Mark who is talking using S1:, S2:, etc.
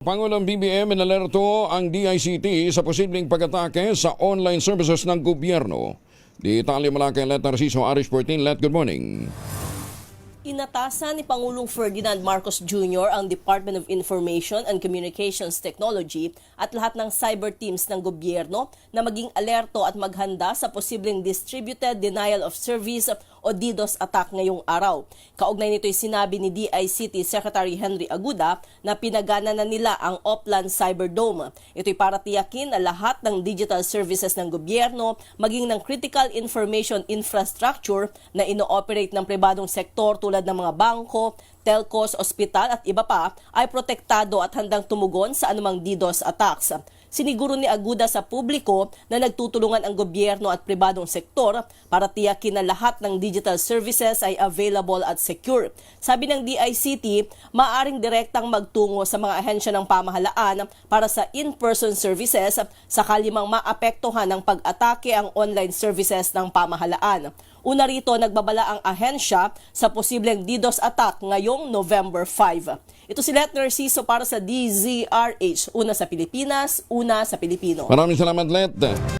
S1: Pangulong BBM inalerto ang DICT sa posibleng pag-atake sa online services ng gobyerno. Di Italia kay Let Narciso Arish 14. Let, good morning.
S2: Inatasan ni Pangulong Ferdinand Marcos Jr. ang Department of Information and Communications Technology at lahat ng cyber teams ng gobyerno na maging alerto at maghanda sa posibleng Distributed Denial of Service o DDoS attack ngayong araw. Kaugnay nito'y sinabi ni DICT Secretary Henry Aguda na pinagana na nila ang Oplan Cyberdome. Ito'y para tiyakin na lahat ng digital services ng gobyerno maging ng critical information infrastructure na ino-operate ng pribadong sektor tulad ng mga bangko, telcos, ospital at iba pa ay protektado at handang tumugon sa anumang DDoS attacks. Siniguro ni Aguda sa publiko na nagtutulungan ang gobyerno at pribadong sektor para tiyakin na lahat ng digital services ay available at secure. Sabi ng DICT, maaring direktang magtungo sa mga ahensya ng pamahalaan para sa in-person services sakali mang maapektuhan ng pag-atake ang online services ng pamahalaan. Una rito, nagbabala ang ahensya sa posibleng DDoS attack ngayong November 5. Ito si Let Narciso para sa DZRH, una sa Pilipinas, una sa Pilipino.
S1: Maraming salamat, Let.